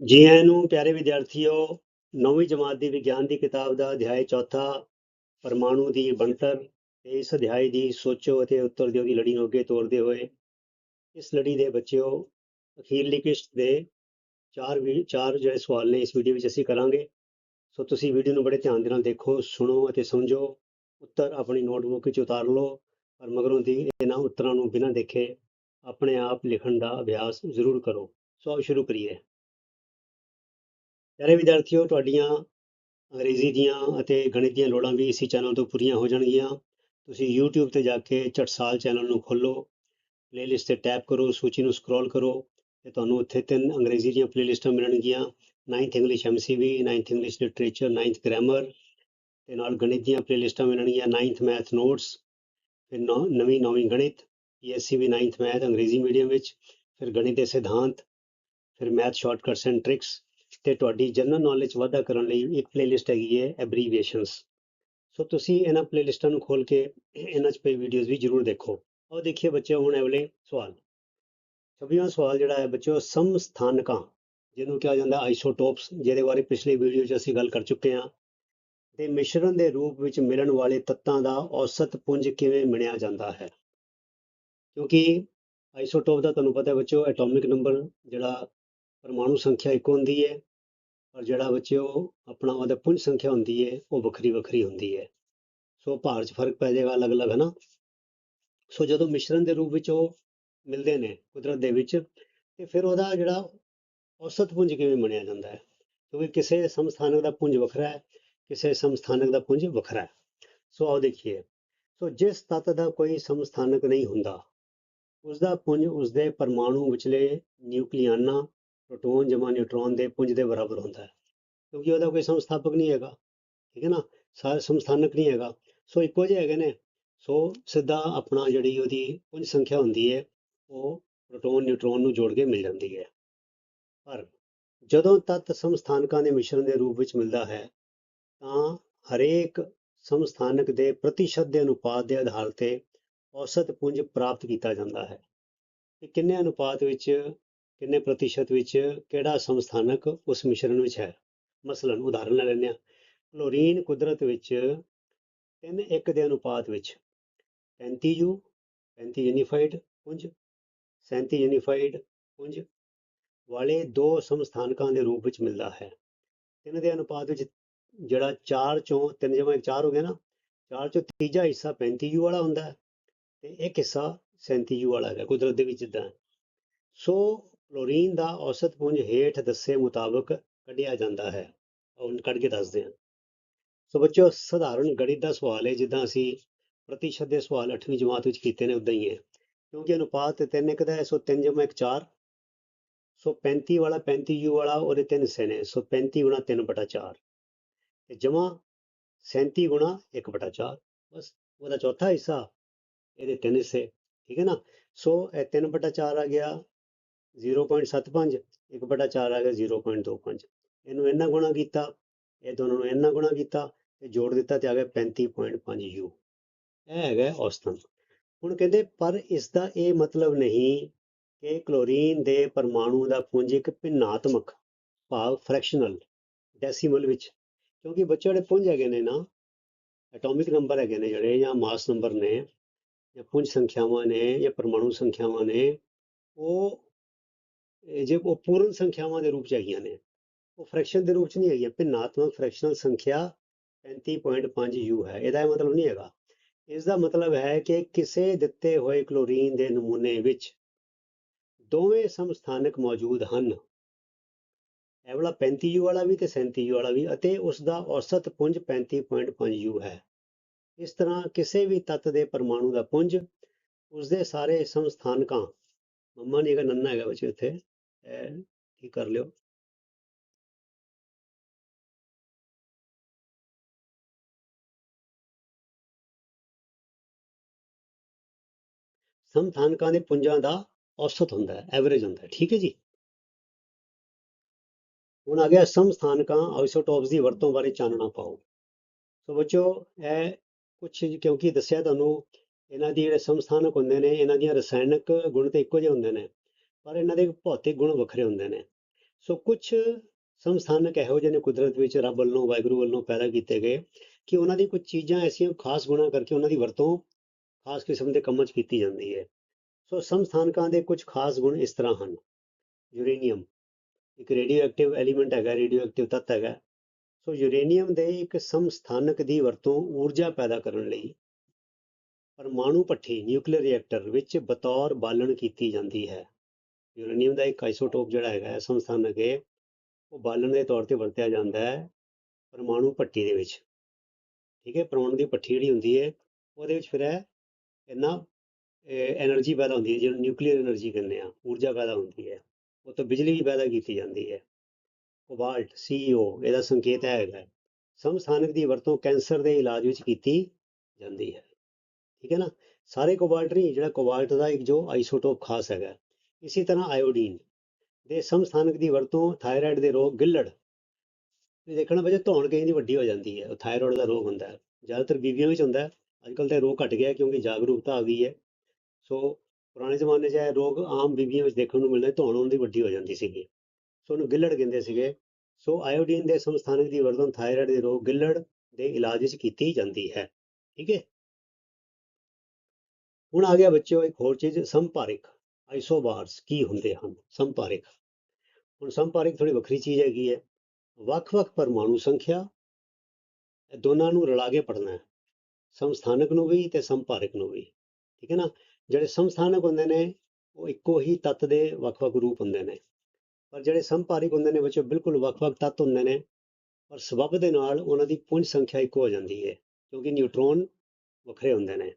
ਜੀ ਆਇਆਂ ਨੂੰ ਪਿਆਰੇ ਵਿਦਿਆਰਥੀਓ, ਨੌਵੀਂ ਜਮਾਤ ਦੀ ਵਿਗਿਆਨ ਦੀ ਕਿਤਾਬ ਦਾ ਅਧਿਆਇ ਚੌਥਾ ਪਰਮਾਣੂ ਦੀ ਬਣਤਰ, ਤੇ ਇਸ ਅਧਿਆਇ ਦੀ ਸੋਚੋ ਅਤੇ ਉੱਤਰ ਦਿਓ ਦੀ ਲੜੀ ਨੂੰ ਅੱਗੇ ਤੋਰਦੇ ਹੋਏ, ਇਸ ਲੜੀ ਦੇ ਬੱਚਿਓ ਅਖੀਰਲੀ ਕਿਸ਼ਤ ਦੇ ਚਾਰ ਵੀ, ਚਾਰ ਜਿਹੜੇ ਸਵਾਲ ਨੇ ਇਸ ਵੀਡੀਓ ਵਿੱਚ ਅਸੀਂ ਕਰਾਂਗੇ। ਸੋ ਤੁਸੀਂ ਵੀਡੀਓ ਨੂੰ ਬੜੇ ਧਿਆਨ ਦੇ ਨਾਲ ਦੇਖੋ, ਸੁਣੋ ਅਤੇ ਸਮਝੋ। ਉੱਤਰ ਆਪਣੀ ਨੋਟਬੁੱਕ ਵਿੱਚ ਉਤਾਰ ਲਓ, ਪਰ ਮਗਰੋਂ ਦੀ ਇਹਨਾਂ ਉੱਤਰਾਂ ਨੂੰ ਬਿਨਾਂ ਦੇਖੇ ਆਪਣੇ ਆਪ ਲਿਖਣ ਦਾ ਅਭਿਆਸ ਜ਼ਰੂਰ ਕਰੋ। ਸੋ ਸ਼ੁਰੂ ਕਰੀਏ। ਪਿਆਰੇ ਵਿਦਿਆਰਥੀਓ, ਤੁਹਾਡੀਆਂ ਅੰਗਰੇਜ਼ੀ ਦੀਆਂ ਅਤੇ ਗਣਿਤ ਦੀਆਂ ਲੋੜਾਂ ਵੀ ਇਸੇ ਚੈਨਲ ਤੋਂ ਪੂਰੀਆਂ ਹੋ ਜਾਣਗੀਆਂ। ਤੁਸੀਂ YouTube ਤੇ ਜਾ ਕੇ ਚਟਸਾਲ ਚੈਨਲ ਨੂੰ ਖੋਲੋ ਪਲੇਲਿਸਟ ਤੇ ਟੈਪ ਕਰੋ, ਸੂਚੀ ਨੂੰ ਸਕਰੋਲ ਕਰੋ ਤੇ ਤੁਹਾਨੂੰ ਉੱਥੇ ਤਿੰਨ ਅੰਗਰੇਜ਼ੀ ਦੀਆਂ ਪਲੇਲਿਸਟਾਂ ਮਿਲਣਗੀਆਂ। 9th English MCV 9th English literature 9th grammar ਤੇ ਨਾਲ ਗਣਿਤ ਦੀਆਂ ਪਲੇਲਿਸਟਾਂ ਮਿਲਣਗੀਆਂ 9th ਮੈਥ ਨੋਟਸ ਫਿਰ ਨੌ- ਨਵੀਂ, ਨੌਵੀਂ ਗਣਿਤ PSC ਵੀ 9th ਮੈਥ ਅੰਗਰੇਜ਼ੀ ਮੀਡੀਅਮ ਵਿੱਚ, ਫਿਰ ਗਣਿਤ ਦੇ ਸਿਧਾਂਤ, ਫਿਰ ਮੈਥ ਸ਼ਾਰਟਕਟਸ ਐਂਡ ਟ੍ਰਿਕਸ ਤੇ ਤੁਹਾਡੀ ਜਨਰਲ ਨੌਲੇਜ ਵਾਧਾ ਕਰਨ ਲਈ ਇੱਕ ਪਲੇਲਿਸਟ ਹੈਗੀ ਹੈ ਐਬਰੀਵੀਏਸ਼ਨਸ ਸੋ ਤੁਸੀਂ ਇਹਨਾਂ ਪਲੇਲਿਸਟਾਂ ਨੂੰ ਖੋਲ ਕੇ ਇਹਨਾਂ 'ਚ ਪਈ ਵੀਡੀਓਜ਼ ਵੀ ਜ਼ਰੂਰ ਦੇਖੋ। ਆਓ ਦੇਖੀਏ ਬੱਚਿਓ ਹੁਣ ਇਹ ਸਵਾਲ। 26ਵਾਂ ਸਵਾਲ ਜਿਹੜਾ ਹੈ ਬੱਚਿਓ ਸਮ ਸਥਾਨਕਾਂ ਜਿਹਨੂੰ ਕਿਹਾ ਜਾਂਦਾ ਆਈਸੋਟੋਪਸ ਜਿਹਦੇ ਬਾਰੇ ਪਿਛਲੇ ਵੀਡੀਓ 'ਚ ਅਸੀਂ ਗੱਲ ਕਰ ਚੁੱਕੇ ਹਾਂ। ਤੇ ਮਿਸ਼ਰਣ ਦੇ ਰੂਪ ਵਿੱਚ ਮਿਲਣ ਵਾਲੇ ਤੱਤਾਂ ਦਾ ਔਸਤ ਪੁੰਜ ਕਿਵੇਂ ਮਿਣਿਆ ਜਾਂਦਾ ਹੈ? ਕਿਉਂਕਿ ਆਈਸੋਟੋਪ ਦਾ ਤੁਹਾਨੂੰ ਪਤਾ ਹੈ ਬੱਚਿਓ ਐਟੋਮਿਕ ਨੰਬਰ ਜਿਹੜਾ ਪਰਮਾਣੂ ਸੰਖਿਆ ਇੱਕ ਹੁੰਦੀ ਹੈ, ਪਰ ਜਿਹੜਾ ਬੱਚਿਓ ਆਪਣਾ ਉਹਦਾ ਪੁੰਜ ਸੰਖਿਆ ਹੁੰਦੀ ਹੈ, ਉਹ ਵੱਖਰੀ ਵੱਖਰੀ ਹੁੰਦੀ ਹੈ। ਸੋ ਭਾਰ 'ਚ ਫ਼ਰਕ ਪੈ ਜਾਏਗਾ ਅਲੱਗ-ਅਲੱਗ ਹੈ ਨਾ ਸੋ ਜਦੋਂ ਮਿਸ਼ਰਣ ਦੇ ਰੂਪ ਵਿੱਚ ਉਹ ਮਿਲਦੇ ਨੇ ਕੁਦਰਤ ਦੇ ਵਿੱਚ, ਤੇ ਫਿਰ ਉਹਦਾ ਜਿਹੜਾ ਔਸਤ ਪੁੰਜ ਕਿਵੇਂ ਮੰਨਿਆ ਜਾਂਦਾ ਹੈ? ਕਿਉਂਕਿ ਕਿਸੇ ਸਮਸਥਾਨਕ ਦਾ ਪੁੰਜ ਵੱਖਰਾ ਹੈ, ਕਿਸੇ ਸਮਸਥਾਨਕ ਦਾ ਪੁੰਜ ਵੱਖਰਾ ਹੈ। ਸੋ ਆਓ ਦੇਖੀਏ। ਸੋ ਜਿਸ ਤੱਤ ਦਾ ਕੋਈ ਸਮਸਥਾਨਕ ਨਹੀਂ ਹੁੰਦਾ ਉਸ ਦਾ ਪੁੰਜ ਉਸਦੇ ਪਰਮਾਣੂ ਵਿਚਲੇ ਨਿਊਕਲੀਆਨਾਂ ਪ੍ਰੋਟੋਨ ਜਮਾ ਨਿਊਟਰੋਨ ਦੇ ਪੁੰਜ ਦੇ ਬਰਾਬਰ ਹੁੰਦਾ ਹੈ। ਕਿਉਂਕਿ ਉਹਦਾ ਕੋਈ ਸੰਸਥਾਪਕ ਨਹੀਂ ਹੈਗਾ, ਠੀਕ ਹੈ ਨਾ? ਸਾਰੇ ਸੰਸਥਾਨਕ ਨਹੀਂ ਹੈਗਾ। ਸੋ ਇੱਕੋ ਜਿਹੇ ਹੈਗੇ ਨੇ। ਸੋ ਸਿੱਧਾ ਆਪਣਾ ਜਿਹੜੀ ਉਹਦੀ ਪੁੰਜ ਸੰਖਿਆ ਹੁੰਦੀ ਹੈ, ਉਹ ਪ੍ਰੋਟੋਨ ਨਿਊਟਰੋਨ ਨੂੰ ਜੋੜ ਕੇ ਮਿਲ ਜਾਂਦੀ ਹੈ। ਪਰ ਜਦੋਂ ਤੱਤ ਸੰਸਥਾਨਕਾਂ ਦੇ ਮਿਸ਼ਰਣ ਦੇ ਰੂਪ ਵਿੱਚ ਮਿਲਦਾ ਹੈ, ਤਾਂ ਹਰੇਕ ਸੰਸਥਾਨਕ ਦੇ ਪ੍ਰਤੀਸ਼ਤ ਦੇ ਅਨੁਪਾਤ ਦੇ ਆਧਾਰ ਤੇ ਔਸਤ ਪੁੰਜ ਪ੍ਰਾਪਤ ਕੀਤਾ ਜਾਂਦਾ ਹੈ। ਕਿ ਕਿੰਨੇ ਅਨੁਪਾਤ ਵਿੱਚ ਕਿੰਨੇ ਪ੍ਰਤੀਸ਼ਤ ਵਿੱਚ ਕਿਹੜਾ ਸਮਸਥਾਨਕ ਉਸ ਮਿਸ਼ਰਣ ਵਿੱਚ ਹੈ? ਮਸਲਨ ਉਦਾਹਰਨ ਲੈ ਲੈਂਦੇ ਹਾਂ। ਕਲੋਰੀਨ ਕੁਦਰਤ ਵਿੱਚ 3 1 ਦੇ ਅਨੁਪਾਤ ਵਿੱਚ। 35U 35 ਯੂਨੀਫਾਈਡ, ਪੁੰਜ। 37 ਯੂਨੀਫਾਈਡ, ਪੁੰਜ। ਵਾਲੇ ਦੋ ਸਮਸਥਾਨਕਾਂ ਦੇ ਰੂਪ ਵਿੱਚ ਮਿਲਦਾ ਹੈ। ਤਿੰਨ ਦੇ ਅਨੁਪਾਤ ਵਿੱਚ ਜਿਹੜਾ 4 ਚੋਂ 3 ਜਮਾ 4 ਹੋ ਗਿਆ ਨਾ 4 ਚੋਂ ਤੀਜਾ ਹਿੱਸਾ 35U ਵਾਲਾ ਹੁੰਦਾ ਹੈ ਤੇ ਇੱਕ ਹਿੱਸਾ 37U ਵਾਲਾ ਹੈਗਾ, ਕੁਦਰਤ ਦੇ ਵਿੱਚ ਇਦਾਂ ਸੋ ਕਲੋਰੀਨ ਦਾ ਔਸਤ ਪੁੰਜ ਹੇਠ ਦੱਸੇ ਮੁਤਾਬਕ ਕੱਢਿਆ ਜਾਂਦਾ ਹੈ। ਉਹ ਕੱਢ ਕੇ ਦੱਸਦੇ ਹਾਂ। ਸੋ ਬੱਚਿਓ, ਸਧਾਰਨ ਗਣਿਤ ਦਾ ਸਵਾਲ ਹੈ, ਜਿੱਦਾਂ ਅਸੀਂ ਪ੍ਰਤੀਸ਼ਤ ਦੇ ਸਵਾਲ 8ਵੀਂ ਜਮਾਤ ਵਿੱਚ ਕੀਤੇ ਨੇ ਉਦਾਂ ਹੀ ਹੈ। ਕਿਉਂਕਿ ਅਨੁਪਾਤ 3 ਇੱਕ ਦਾ ਹੈ, ਸੋ 3 ਜਮਾ 1 4 ਸੋ 35 ਵਾਲਾ 35U ਵਾਲਾ ਉਹਦੇ ਤਿੰਨ ਹਿੱਸੇ ਨੇ, ਸੋ 35 ਗੁਣਾ 3 ਬਟਾ 4 ਤੇ ਜਮਾ 37 ਗੁਣਾ 1 ਬਟਾ 4 ਬਸ ਉਹਦਾ ਚੌਥਾ ਹਿੱਸਾ ਇਹਦੇ ਤਿੰਨ ਹਿੱਸੇ, ਠੀਕ ਹੈ ਨਾ? ਸੋ ਇਹ 3 ਬਟਾ 4 ਆ ਗਿਆ 0.75 1 ਬਟਾ 4 ਆ ਗਿਆ 0.25 ਇਹਨੂੰ ਇੰਨਾ ਗੁਣਾ ਕੀਤਾ, ਇਹ ਦੋਨੋਂ ਨੂੰ ਇੰਨਾ ਗੁਣਾ ਕੀਤਾ, ਤੇ ਜੋੜ ਦਿੱਤਾ ਤੇ ਆ ਗਿਆ 35.5 ਯੂ। ਇਹ ਹੈਗਾ ਔਸਤਨ। ਹੁਣ ਕਹਿੰਦੇ, ਪਰ ਇਸ ਦਾ ਇਹ ਮਤਲਬ ਨਹੀਂ ਕਿ ਕਲੋਰੀਨ ਦੇ ਪਰਮਾਣੂ ਦਾ ਪੁੰਜ ਇੱਕ ਭਿੰਨਾਤਮਕ ਭਾਵ ਫ੍ਰੈਕਸ਼ਨਲ, ਡੈਸੀਮਲ ਵਿੱਚ। ਕਿਉਂਕਿ ਬੱਚੇ ਜਿਹੜੇ ਪੁੰਜ ਹੈਗੇ ਨੇ ਨਾ, ਐਟੋਮਿਕ ਨੰਬਰ ਹੈਗੇ ਨੇ ਜਿਹੜੇ, ਜਾਂ ਮਾਸ ਨੰਬਰ ਨੇ, ਜਾਂ ਪੁੰਜ ਸੰਖਿਆਵਾਂ ਨੇ, ਜਾਂ ਪਰਮਾਣੂ ਸੰਖਿਆਵਾਂ ਨੇ, ਉਹ ਜੇ ਉਹ ਪੂਰਨ ਸੰਖਿਆਵਾਂ ਦੇ ਰੂਪ ਚ ਹੈਗੀਆਂ ਨੇ, ਉਹ ਫ੍ਰੈਕਸ਼ਨ ਦੇ ਰੂਪ ਚ ਨਹੀਂ ਹੈਗੀਆਂ, ਭਿੰਨਾਤਮਕ ਫ੍ਰੈਕਸ਼ਨਲ ਸੰਖਿਆ 35.5 ਯੂ ਹੈ, ਇਹਦਾ ਇਹ ਮਤਲਬ ਨਹੀਂ ਹੈਗਾ। ਇਸ ਦਾ ਮਤਲਬ ਹੈ ਕਿ ਕਿਸੇ ਦਿੱਤੇ ਹੋਏ ਕਲੋਰੀਨ ਦੇ ਨਮੂਨੇ ਵਿੱਚ ਦੋਵੇਂ ਸਮਸਥਾਨਕ ਮੌਜੂਦ ਹਨ। ਇਹ ਵਾਲਾ 35 ਯੂ ਵਾਲਾ ਵੀ ਤੇ 37 ਯੂ ਵਾਲਾ ਵੀ ਅਤੇ ਉਸ ਦਾ ਔਸਤ ਪੁੰਜ 35.5 ਯੂ ਹੈ। ਇਸ ਤਰ੍ਹਾਂ ਕਿਸੇ ਵੀ ਤੱਤ ਦੇ ਪਰਮਾਣੂ ਦਾ ਪੁੰਜ ਉਸ ਦੇ ਸਾਰੇ ਸਮਸਥਾਨਕਾਂ, ਮੰਮਾ ਨਹੀਂ ਹੈਗਾ, ਨੰਨਾ ਹੈਗਾ ਬੱਚੇ ਇੱਥੇ ਇਹ ਕੀ ਕਰ ਲਿਓ? ਸਮਸਥਾਨਕਾਂ ਦੇ ਪੁੰਜਾਂ ਦਾ ਔਸਤ ਹੁੰਦਾ ਹੈ ਐਵਰੇਜ ਹੁੰਦਾ ਹੈ, ਠੀਕ ਹੈ ਜੀ? ਹੁਣ ਆ ਗਿਆ ਸਮ ਸਥਾਨਕਾਂ ਆਈਸੋਟੋਪਸ ਦੀ ਵਰਤੋਂ ਬਾਰੇ ਚਾਨਣਾ ਪਾਓ। ਸੋ ਬੱਚੋ ਇਹ ਕੁਝ ਕਿਉਂਕਿ ਦੱਸਿਆ ਤੁਹਾਨੂੰ, ਇਹਨਾਂ ਦੀ ਜਿਹੜੇ ਸਮ ਸਥਾਨਕ ਹੁੰਦੇ ਨੇ, ਇਹਨਾਂ ਦੀਆਂ ਰਸਾਇਣਕ ਗੁਣ ਤੇ ਇੱਕੋ ਜਿਹੇ ਹੁੰਦੇ ਨੇ। ਪਰ ਇਹਨਾਂ ਦੇ ਭੌਤਿਕ ਗੁਣ ਵੱਖਰੇ ਹੁੰਦੇ ਨੇ। ਸੋ ਕੁਝ ਸੰਸਥਾਨਕ ਇਹੋ ਜਿਹੇ ਨੇ ਕੁਦਰਤ ਵਿੱਚ ਰੱਬ ਵੱਲੋਂ, ਵਾਹਿਗੁਰੂ ਵੱਲੋਂ ਪੈਦਾ ਕੀਤੇ ਗਏ ਕਿ ਉਹਨਾਂ ਦੀ ਕੁਝ ਚੀਜ਼ਾਂ ਐਸੀਆਂ ਖਾਸ ਗੁਣਾਂ ਕਰਕੇ ਉਹਨਾਂ ਦੀ ਵਰਤੋਂ ਖਾਸ ਕਿਸਮ ਦੇ ਕੰਮਾਂ 'ਚ ਕੀਤੀ ਜਾਂਦੀ ਹੈ। ਸੋ ਸੰਸਥਾਨਕਾਂ ਦੇ ਕੁਝ ਖਾਸ ਗੁਣ ਇਸ ਤਰ੍ਹਾਂ ਹਨ। ਯੂਰੇਨੀਅਮ, ਇੱਕ ਰੇਡੀਓ ਐਕਟਿਵ ਐਲੀਮੈਂਟ ਹੈਗਾ ਰੇਡੀਓ ਐਕਟਿਵ ਤੱਤ ਹੈਗਾ। ਸੋ ਯੂਰੇਨੀਅਮ ਦੇ ਇੱਕ ਸੰਸਥਾਨਕ ਦੀ ਵਰਤੋਂ ਊਰਜਾ ਪੈਦਾ ਕਰਨ ਲਈ ਪਰਮਾਣੂ ਭੱਠੀ ਨਿਊਕਲੀਅਰ ਰਿਐਕਟਰ ਵਿੱਚ ਬਤੌਰ ਬਾਲਣ ਕੀਤੀ ਜਾਂਦੀ ਹੈ। ਯੂਰੇਨੀਅਮ ਦਾ ਇੱਕ ਆਈਸੋਟੋਪ ਜਿਹੜਾ ਹੈਗਾ ਹੈ, ਸੰਸਥਾਨ ਅਗੇ, ਉਹ ਬਾਲਣ ਦੇ ਤੌਰ ਤੇ ਵਰਤਿਆ ਜਾਂਦਾ ਹੈ ਪਰਮਾਣੂ ਭੱਟੀ ਦੇ ਵਿੱਚ। ਠੀਕ ਹੈ, ਪਰਮਾਣੂ ਦੀ ਭੱਠੀ ਜਿਹੜੀ ਹੁੰਦੀ ਹੈ, ਉਹਦੇ ਵਿੱਚ ਫਿਰ ਹੈ ਇੰਨਾ એનર્ਜੀ ਪੈਦਾ ਹੁੰਦੀ ਹੈ, ਜਿਹਨੂੰ ਨਿਊਕਲੀਅਰ એનર્ਜੀ ਕਹਿੰਦੇ ਆ, ਊਰਜਾ ਪੈਦਾ ਹੁੰਦੀ ਹੈ, ਉਹ ਤੋਂ ਬਿਜਲੀ ਵੀ ਪੈਦਾ ਕੀਤੀ ਜਾਂਦੀ ਹੈ। ਕੋਬਾਲਟ ਸੀਓ ਇਹਦਾ ਸੰਕੇਤ ਹੈਗਾ ਸਮਸਾਨਕ ਦੀ ਵਰਤੋਂ ਕੈਂਸਰ ਦੇ ਇਲਾਜ ਵਿੱਚ ਕੀਤੀ ਜਾਂਦੀ ਹੈ। ਠੀਕ ਹੈ ਨਾ, ਸਾਰੇ ਕੋਬਾਲਟ ਨਹੀਂ, ਜਿਹੜਾ ਕੋਬਾਲਟ ਦਾ ਇੱਕ ਜੋ ਆਈਸੋਟੋਪ ਖਾਸ ਹੈਗਾ ਇਸੇ ਤਰ੍ਹਾਂ ਆਇਓਡੀਨ ਦੇ ਸਮਸਥਾਨਕ ਦੀ ਵਰਤੋਂ ਥਾਇਰਾਇਡ ਦੇ ਰੋਗ ਗਿੱਲੜ ਦੇਖਣਾ ਬੱਚੇ ਧੌਣ ਕਈ ਦੀ ਵੱਡੀ ਹੋ ਜਾਂਦੀ ਹੈ, ਉਹ ਥਾਇਰਾਇਡ ਦਾ ਰੋਗ ਹੁੰਦਾ ਹੈ। ਜ਼ਿਆਦਾਤਰ ਬੀਬੀਆਂ ਵਿੱਚ ਹੁੰਦਾ ਹੈ ਅੱਜ ਕੱਲ੍ਹ ਤਾਂ ਰੋਗ ਘਟ ਗਿਆ ਕਿਉਂਕਿ ਜਾਗਰੂਕਤਾ ਆ ਗਈ ਹੈ। ਸੋ ਪੁਰਾਣੇ ਜ਼ਮਾਨੇ 'ਚ ਇਹ ਰੋਗ ਆਮ ਬੀਬੀਆਂ ਵਿੱਚ ਦੇਖਣ ਨੂੰ ਮਿਲਦਾ, ਧੌਣ ਉਹਨਾਂ ਦੀ ਵੱਡੀ ਹੋ ਜਾਂਦੀ ਸੀਗੀ। ਸੋ ਉਹਨੂੰ ਗਿੱਲੜ ਕਹਿੰਦੇ ਸੀਗੇ। ਸੋ ਆਇਓਡੀਨ ਦੇ ਸਮਸਥਾਨਕ ਦੀ ਵਰਤੋਂ ਥਾਇਰਾਇਡ ਦੇ ਰੋਗ ਗਿੱਲੜ ਦੇ ਇਲਾਜ ਵਿੱਚ ਕੀਤੀ ਜਾਂਦੀ ਹੈ। ਠੀਕ ਹੈ? ਹੁਣ ਆ ਗਿਆ ਬੱਚਿਓ ਇੱਕ ਹੋਰ ਚੀਜ਼ ਸੰਪਾਰਿਕ। ਆਈਸੋਬਾਰਸ ਕੀ ਹੁੰਦੇ ਹਨ? ਸੰਪਾਰਿਕ। ਹੁਣ ਸੰਪਾਰਿਕ ਥੋੜੀ ਵੱਖਰੀ ਚੀਜ਼ ਹੈਗੀ ਹੈ। ਵੱਖ-ਵੱਖ ਪਰਮਾਣੂ ਸੰਖਿਆ, ਇਹ ਦੋਨਾਂ ਨੂੰ ਰਲਾ ਕੇ ਪੜ੍ਹਨਾ ਹੈ। ਸਮਸਥਾਨਕ ਨੂੰ ਵੀ ਤੇ ਸੰਪਾਰਿਕ ਨੂੰ ਵੀ। ਠੀਕ ਹੈ ਨਾ? ਜਿਹੜੇ ਸਮਸਥਾਨਕ ਹੁੰਦੇ ਨੇ, ਉਹ ਇੱਕੋ ਹੀ ਤੱਤ ਦੇ ਵੱਖ-ਵੱਖ ਰੂਪ ਹੁੰਦੇ ਨੇ। ਪਰ ਜਿਹੜੇ ਸੰਪਾਰਿਕ ਹੁੰਦੇ ਨੇ ਬੱਚਿਓ ਬਿਲਕੁਲ ਵੱਖ-ਵੱਖ ਤੱਤ ਹੁੰਦੇ ਨੇ, ਪਰ ਸਬਬ ਦੇ ਨਾਲ ਉਹਨਾਂ ਦੀ ਪੁੰਜ ਸੰਖਿਆ ਇੱਕੋ ਹੋ ਜਾਂਦੀ ਹੈ। ਕਿਉਂਕਿ ਨਿਊਟਰੋਨ ਵੱਖਰੇ ਹੁੰਦੇ ਨੇ।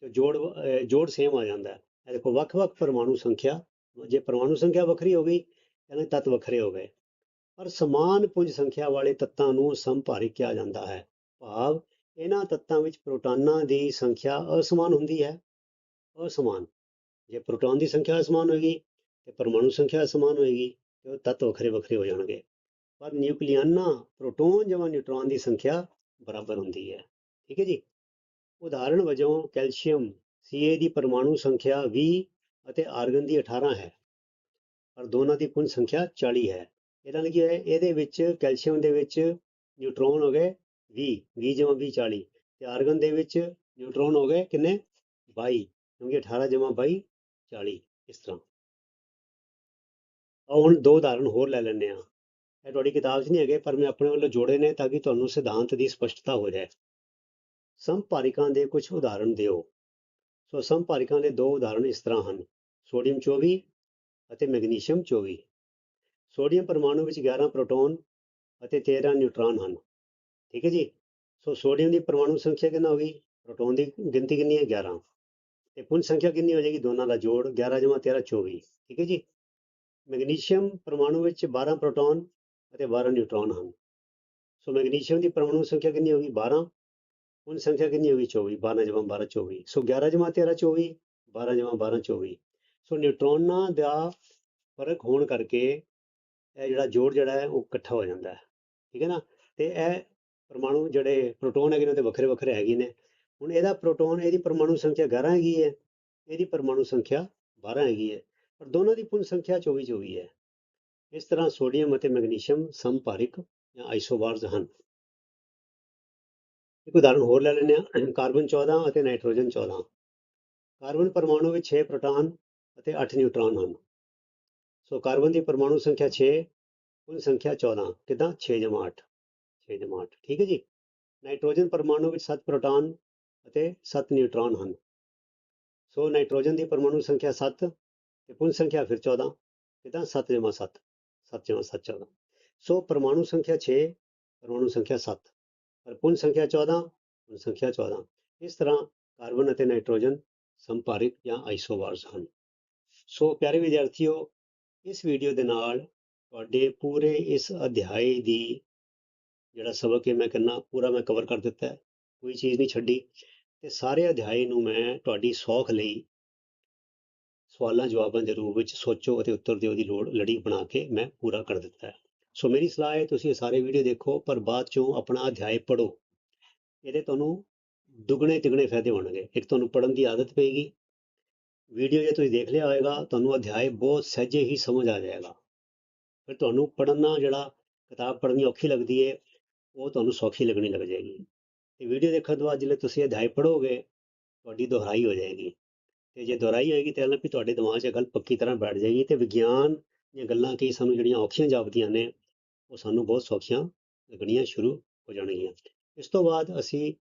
ਤੇ ਜੋੜ ਜੋੜ ਸੇਮ ਆ ਜਾਂਦਾ ਹੈ। ਇਹ ਦੇਖੋ, ਵੱਖ-ਵੱਖ ਪਰਮਾਣੂ ਸੰਖਿਆ, ਜੇ ਪਰਮਾਣੂ ਸੰਖਿਆ ਵੱਖਰੀ ਹੋ ਗਈ ਇਹਨਾਂ ਦੇ ਤੱਤ ਵੱਖਰੇ ਹੋ ਗਏ। ਪਰ ਸਮਾਨ ਪੁੰਜ ਸੰਖਿਆ ਵਾਲੇ ਤੱਤਾਂ ਨੂੰ ਸੰਭਾਰਿਕ ਕਿਹਾ ਜਾਂਦਾ ਹੈ। ਭਾਵ, ਇਹਨਾਂ ਤੱਤਾਂ ਵਿੱਚ ਪ੍ਰੋਟਾਨਾਂ ਦੀ ਸੰਖਿਆ ਅਸਮਾਨ ਹੁੰਦੀ ਹੈ। ਅਸਮਾਨ। ਜੇ ਪ੍ਰੋਟਾਨ ਦੀ ਸੰਖਿਆ ਅਸਮਾਨ ਹੋਏਗੀ, ਤੇ ਪਰਮਾਣੂ ਸੰਖਿਆ ਅਸਮਾਨ ਹੋਏਗੀ, ਤੇ ਉਹ ਤੱਤ ਵੱਖਰੇ ਵੱਖਰੇ ਹੋ ਜਾਣਗੇ। ਪਰ ਨਿਊਕਲੀਆਨਾ, ਪ੍ਰੋਟੋਨ ਜਮਾ ਨਿਊਟ੍ਰੋਨ ਦੀ ਸੰਖਿਆ ਬਰਾਬਰ ਹੁੰਦੀ ਹੈ। ਠੀਕ ਹੈ ਜੀ? ਉਦਾਹਰਣ ਵਜੋਂ ਕੈਲਸ਼ੀਅਮ Ca ਦੀ ਪਰਮਾਣੂ ਸੰਖਿਆ ਵੀਹ ਅਤੇ ਆਰਗਨ ਦੀ 18 ਹੈ। ਪਰ ਦੋਨਾਂ ਦੀ ਪੁੰਜ ਸੰਖਿਆ 40 ਹੈ। ਇਹਦਾ ਨਾਲ ਕੀ ਹੈ, ਇਹਦੇ ਵਿੱਚ ਕੈਲਸ਼ੀਅਮ ਦੇ ਵਿੱਚ ਨਿਊਟਰੋਨ ਹੋ ਗਏ 20 20 ਜਮਾ 20 40 ਤੇ ਆਰਗਨ ਦੇ ਵਿੱਚ ਨਿਊਟਰੋਨ ਹੋ ਗਏ ਕਿੰਨੇ? 22 ਕਿਉਂਕਿ 18 ਜਮਾ 22 40 ਇਸ ਤਰ੍ਹਾਂ। ਆਓ ਹੁਣ ਦੋ ਉਦਾਹਰਣ ਹੋਰ ਲੈ ਲੈਂਦੇ ਆ ਇਹ ਤੁਹਾਡੀ ਕਿਤਾਬ 'ਚ ਨਹੀਂ ਹੈਗੇ, ਪਰ ਮੈਂ ਆਪਣੇ ਵੱਲੋਂ ਜੋੜੇ ਨੇ ਤਾਂ ਕਿ ਤੁਹਾਨੂੰ ਸਿਧਾਂਤ ਦੀ ਸਪਸ਼ਟਤਾ ਹੋ ਜਾਏ। ਸੰਭਾਰਿਕਾਂ ਦੇ ਕੁਝ ਉਦਾਹਰਣ ਦਿਓ। ਸੋ ਸੰਭਾਰਿਕਾਂ ਦੇ ਦੋ ਉਦਾਹਰਣ ਇਸ ਤਰ੍ਹਾਂ ਹਨ, ਸੋਡੀਅਮ 24 ਅਤੇ ਮੈਗਨੀਸ਼ੀਅਮ 24 ਸੋਡੀਅਮ ਪਰਮਾਣੂ ਵਿੱਚ 11 ਪ੍ਰੋਟੋਨ ਅਤੇ 13 ਨਿਊਟ੍ਰੋਨ ਹਨ। ਠੀਕ ਹੈ ਜੀ? ਸੋ ਸੋਡੀਅਮ ਦੀ ਪਰਮਾਣੂ ਸੰਖਿਆ ਕਿੰਨਾ ਹੋ ਗਈ? ਪ੍ਰੋਟੋਨ ਦੀ ਗਿਣਤੀ ਕਿੰਨੀ ਹੈ? 11 ਤੇ ਕੁੱਲ ਸੰਖਿਆ ਕਿੰਨੀ ਹੋ ਜਾਏਗੀ? ਦੋਨਾਂ ਦਾ ਜੋੜ 11 ਜਮਾ 13 24 ਠੀਕ ਹੈ ਜੀ? ਮੈਗਨੀਸ਼ੀਅਮ ਪਰਮਾਣੂ ਵਿੱਚ 12 ਪ੍ਰੋਟੋਨ ਅਤੇ 12 ਨਿਊਟ੍ਰੋਨ ਹਨ। ਸੋ ਮੈਗਨੀਸ਼ੀਅਮ ਦੀ ਪਰਮਾਣੂ ਸੰਖਿਆ ਕਿੰਨੀ ਹੋਗੀ 12 ਪੁੰਜ ਸੰਖਿਆ ਕਿੰਨੀ ਹੋਗੀ 24 12 ਜਮਾ 12 24 ਸੋ 11 ਜਮਾ 13 24 12 ਜਮਾ 12 24 ਸੋ ਨਿਊਟ੍ਰੋਨਾਂ ਦਾ ਫ਼ਰਕ ਹੋਣ ਕਰਕੇ ਇਹ ਜਿਹੜਾ ਜੋੜ ਜਿਹੜਾ ਹੈ, ਉਹ ਇਕੱਠਾ ਹੋ ਜਾਂਦਾ ਹੈ। ਠੀਕ ਹੈ ਨਾ? ਤੇ ਇਹ ਪਰਮਾਣੂ ਜਿਹੜੇ ਪ੍ਰੋਟੋਨ ਹੈਗੇ ਨੇ ਤੇ ਵੱਖਰੇ ਵੱਖਰੇ ਹੈਗੇ ਨੇ। ਹੁਣ ਇਹਦਾ ਪ੍ਰੋਟੋਨ, ਇਹਦੀ ਪਰਮਾਣੂ ਸੰਖਿਆ 11 ਹੈਗੀ ਹੈ, ਇਹਦੀ ਪਰਮਾਣੂ ਸੰਖਿਆ 12 ਹੈਗੀ ਹੈ। ਪਰ ਦੋਨਾਂ ਦੀ ਪੁੰਜ ਸੰਖਿਆ 24 24 ਹੈ। ਇਸ ਤਰ੍ਹਾਂ ਸੋਡੀਅਮ ਅਤੇ ਮੈਗਨੀਸ਼ੀਅਮ ਸੰਪਾਰਿਕ ਜਾਂ ਆਈਸੋਬਾਰਸ ਹਨ। ਇੱਕ ਉਦਾਹਰਣ ਹੋਰ ਲੈ ਲੈਂਦੇ ਹਾਂ, ਕਾਰਬਨ 14 ਅਤੇ ਨਾਈਟ੍ਰੋਜਨ 14 ਕਾਰਬਨ ਪਰਮਾਣੂ ਵਿੱਚ 6 ਪ੍ਰੋਟਾਨ ਅਤੇ 8 ਨਿਊਟ੍ਰੋਨ ਹਨ। ਸੋ ਕਾਰਬਨ ਦੀ ਪਰਮਾਣੂ ਸੰਖਿਆ 6 ਕੁੱਲ ਸੰਖਿਆ 14 ਕਿਦਾਂ? 6 ਜਮਾ 8 6 ਜਮਾ 8 ਠੀਕ ਹੈ ਜੀ? ਨਾਈਟ੍ਰੋਜਨ ਪਰਮਾਣੂ ਵਿੱਚ 7 ਪ੍ਰੋਟਾਨ ਅਤੇ 7 ਨਿਊਟ੍ਰੋਨ ਹਨ। ਸੋ ਨਾਈਟ੍ਰੋਜਨ ਦੀ ਪਰਮਾਣੂ ਸੰਖਿਆ 7 ਤੇ ਪੁੰਜ ਸੰਖਿਆ ਫਿਰ 14 ਕਿਦਾਂ? 7 ਜਮਾ 7 7 ਜਮਾ 7 14 ਸੋ ਪਰਮਾਣੂ ਸੰਖਿਆ 6 ਪਰਮਾਣੂ ਸੰਖਿਆ 7 ਪਰ ਪੁੰਜ ਸੰਖਿਆ 14 ਪੁੰਜ ਸੰਖਿਆ 14 ਇਸ ਤਰ੍ਹਾਂ ਕਾਰਬਨ ਅਤੇ ਨਾਈਟ੍ਰੋਜਨ ਸੰਪਾਰਿਕ ਜਾਂ ਆਈਸੋਬਾਰਸ ਹਨ। ਸੋ ਪਿਆਰੇ ਵਿਦਿਆਰਥੀਓ, ਇਸ ਵੀਡੀਓ ਦੇ ਨਾਲ ਤੁਹਾਡੇ ਪੂਰੇ ਇਸ ਅਧਿਆਏ ਦੀ ਜਿਹੜਾ ਸਬਕ ਹੈ, ਮੈਂ ਕਰਨਾ ਪੂਰਾ ਮੈਂ ਕਵਰ ਕਰ ਦਿੱਤਾ ਕੋਈ ਚੀਜ਼ ਨਹੀਂ ਛੱਡੀ। ਤੇ ਸਾਰੇ ਅਧਿਆਏ ਨੂੰ ਮੈਂ ਤੁਹਾਡੀ ਸੌਖ ਲਈ ਸਵਾਲਾਂ ਜਵਾਬਾਂ ਦੇ ਰੂਪ ਵਿੱਚ ਸੋਚੋ ਅਤੇ ਉੱਤਰ ਦਿਓ ਦੀ ਲੋੜ, ਲੜੀ ਬਣਾ ਕੇ ਮੈਂ ਪੂਰਾ ਕਰ ਦਿੱਤਾ ਹੈ। ਸੋ ਮੇਰੀ ਸਲਾਹ ਹੈ ਤੁਸੀਂ ਇਹ ਸਾਰੇ ਵੀਡੀਓ ਦੇਖੋ, ਪਰ ਬਾਅਦ ਚੋਂ ਆਪਣਾ ਅਧਿਆਇ ਪੜੋ ਇਹਦੇ ਤੁਹਾਨੂੰ ਦੁੱਗਣੇ ਤਿਗਣੇ ਫਾਇਦੇ ਹੋਣਗੇ। ਇੱਕ ਤੁਹਾਨੂੰ ਪੜਨ ਦੀ ਆਦਤ ਪਏਗੀ। ਵੀਡੀਓ ਜੇ ਤੁਸੀਂ ਦੇਖ ਲਿਆ ਹੋਵੇਗਾ ਤੁਹਾਨੂੰ ਅਧਿਆਇ ਬਹੁਤ ਸਹਿਜੇ ਹੀ ਸਮਝ ਆ ਜਾਏਗਾ। ਫਿਰ ਤੁਹਾਨੂੰ ਪੜ੍ਹਨਾ ਜਿਹੜਾ ਕਿਤਾਬ ਪੜ੍ਹਨੀ ਔਖੀ ਲੱਗਦੀ ਹੈ ਉਹ ਤੁਹਾਨੂੰ ਸੌਖੀ ਲੱਗਣੀ ਲੱਗ ਜਾਏਗੀ। ਤੇ ਵੀਡੀਓ ਦੇਖਣ ਤੋਂ ਬਾਅਦ ਜਦੋਂ ਤੁਸੀਂ ਅਧਿਆਇ ਪੜ੍ਹੋਗੇ, ਤੁਹਾਡੀ ਦੁਹਰਾਈ ਹੋ ਜਾਏਗੀ। ਤੇ ਜੇ ਦੁਹਰਾਈ ਹੋਏਗੀ ਤਾਂ ਵੀ ਤੁਹਾਡੇ ਦਿਮਾਗ 'ਚ ਗੱਲ ਪੱਕੀ ਤਰ੍ਹਾਂ ਬੈਠ ਜਾਏਗੀ ਤੇ ਵਿਗਿਆਨ ਦੀਆਂ ਗੱਲਾਂ ਕਈ ਸਾਨੂੰ ਜਿਹੜੀਆਂ ਔਖੀਆਂ ਜਾਪਦੀਆਂ ਨੇ ਉਹ ਸਾਨੂੰ ਬਹੁਤ ਸੌਖੀਆਂ ਲੱਗਣੀਆਂ ਸ਼ੁਰੂ ਹੋ ਜਾਣਗੀਆਂ। ਇਸ ਤੋਂ ਬਾਅਦ ਅਸੀਂ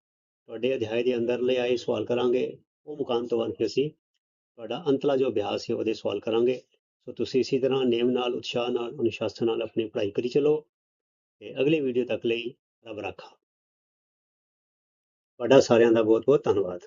ਤੁਹਾਡੇ ਅਧਿਆਇ ਦੇ ਅੰਦਰ ਲੈ ਆਏ ਸਵਾਲ ਕਰਾਂਗੇ। ਉਹ ਮੁਕਾਮ ਤੋਂ ਬਾਅਦ ਫਿਰ ਅਸੀਂ ਤੁਹਾਡਾ ਅੰਤਲਾ ਜੋ ਅਭਿਆਸ ਹੈ ਉਹਦੇ ਸਵਾਲ ਕਰਾਂਗੇ। ਸੋ ਤੁਸੀਂ ਇਸੇ ਤਰ੍ਹਾਂ ਨੇਮ ਨਾਲ, ਉਤਸ਼ਾਹ ਨਾਲ, ਅਨੁਸ਼ਾਸਨ ਨਾਲ ਆਪਣੀ ਪੜ੍ਹਾਈ ਕਰੀ ਚਲੋ ਤੇ ਅਗਲੀ ਵੀਡੀਓ ਤੱਕ ਲਈ ਰੱਬ ਰਾਖਾ। ਤੁਹਾਡਾ ਸਾਰਿਆਂ ਦਾ ਬਹੁਤ ਬਹੁਤ ਧੰਨਵਾਦ।